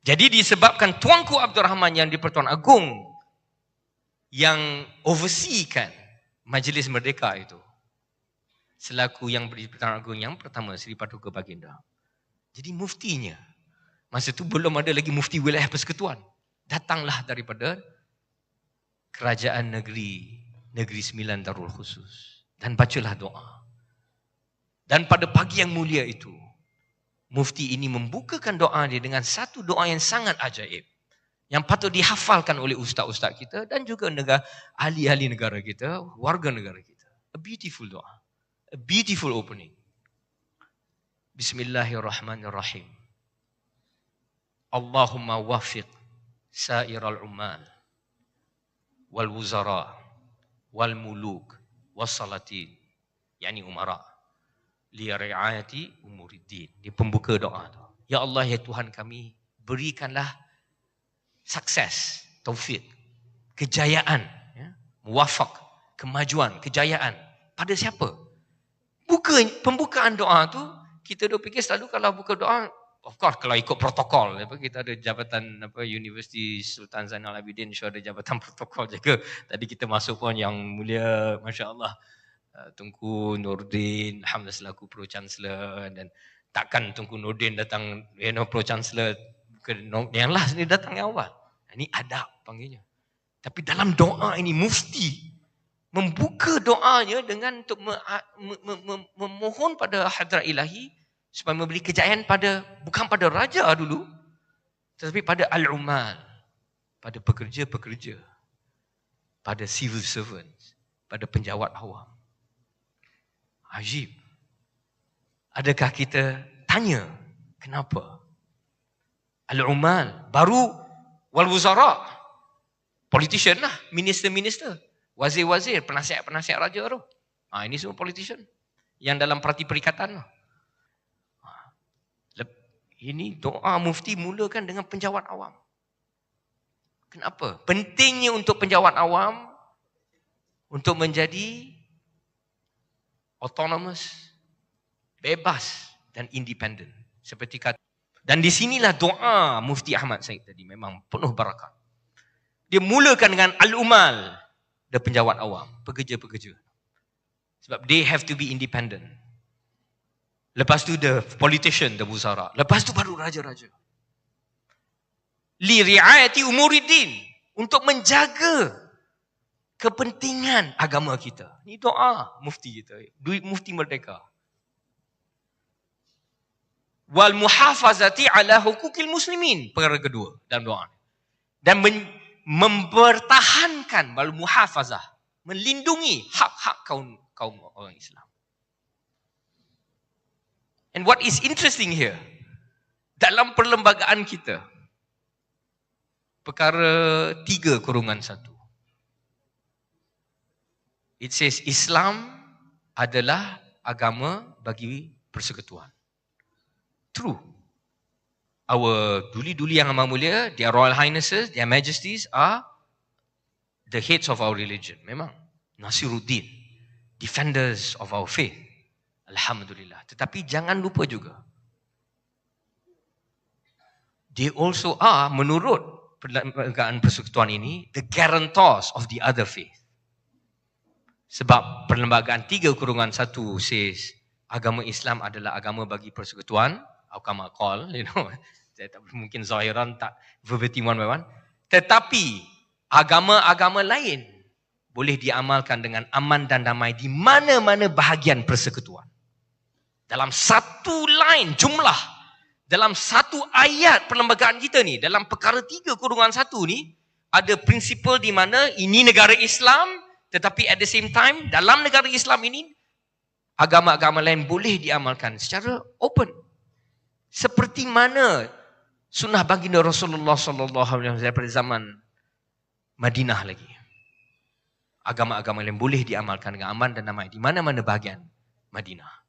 Jadi disebabkan Tuanku Abdul Rahman yang di-Pertuan Agong yang overseekan Majlis Merdeka itu selaku yang di-Pertuan Agong yang pertama Seri Paduka Baginda. Jadi muftinya masa itu belum ada lagi mufti wilayah persekutuan. Datanglah daripada kerajaan negeri negeri sembilan Darul Khusus dan bacalah doa. Dan pada pagi yang mulia itu mufti ini membukakan doa dia dengan satu doa yang sangat ajaib yang patut dihafalkan oleh ustaz-ustaz kita dan juga negara ahli-ahli negara kita, warga negara kita. A beautiful doa. A beautiful opening. Bismillahirrahmanirrahim. Allahumma wafiq sairal umal wal wuzara wal muluk was salatin yani umara li riayati umuriddin. Di pembuka doa tu. Ya Allah ya Tuhan kami berikanlah sukses taufik kejayaan ya muwafaq kemajuan kejayaan. Pada siapa? Buka pembukaan doa tu kita dah fikir selalu kalau buka doa of course kalau ikut protokol apa kita ada jabatan apa Universiti Sultan Zainal Abidin show ada jabatan protokol juga. Tadi kita masuk pun yang mulia masya-Allah Tunku Nurdin Alhamdulillah selaku pro chancellor dan takkan Tunku Nurdin datang you know pro chancellor ke yang lah sini datang yang awal. Ini adab panggilnya. Tapi dalam doa ini mufti membuka doanya dengan untuk memohon pada hadrat ilahi supaya memberi kejayaan pada bukan pada raja dulu tetapi pada al-umal pada pekerja-pekerja pada civil servants pada penjawat awam ajib adakah kita tanya kenapa? Al-umal baru wal wuzara politician lah minister-minister. Wazir-wazir penasihat-penasihat raja tu. Ha, ini semua politician yang dalam parti perikatan tu ini doa mufti mulakan dengan penjawat awam. Kenapa? Pentingnya untuk penjawat awam untuk menjadi autonomous, bebas dan independen. Seperti kata. Dan di sinilah doa mufti Ahmad Said tadi memang penuh barakat. Dia mulakan dengan al-umal dan penjawat awam, pekerja-pekerja. Sebab they have to be independent. Lepas tu the politician, the wuzara. Lepas tu baru raja-raja. Li riayati umuriddin. Untuk menjaga kepentingan agama kita. Ini doa mufti kita. Duit mufti merdeka. Wal muhafazati ala hukukil muslimin. Perkara kedua dalam doa. Dan men- mempertahankan wal muhafazah. Melindungi hak-hak kaum kaum orang Islam. And what is interesting here, dalam perlembagaan kita, perkara tiga kurungan satu. It says Islam adalah agama bagi persekutuan. True. Our duli-duli yang amat mulia, their royal highnesses, their majesties are the heads of our religion. Memang. Nasiruddin. Defenders of our faith. Alhamdulillah. Tetapi jangan lupa juga. They also are menurut perlembagaan persekutuan ini the guarantors of the other faith. Sebab perlembagaan tiga kurungan satu says agama Islam adalah agama bagi persekutuan. Aukama call, you know. Saya tak mungkin zahiran tak verbatim one by one. Tetapi agama-agama lain boleh diamalkan dengan aman dan damai di mana-mana bahagian persekutuan dalam satu line jumlah dalam satu ayat perlembagaan kita ni dalam perkara tiga kurungan satu ni ada prinsipal di mana ini negara Islam tetapi at the same time dalam negara Islam ini agama-agama lain boleh diamalkan secara open. Seperti mana sunnah baginda Rasulullah sallallahu alaihi wasallam pada zaman Madinah lagi. Agama-agama lain boleh diamalkan dengan aman dan damai di mana-mana bahagian Madinah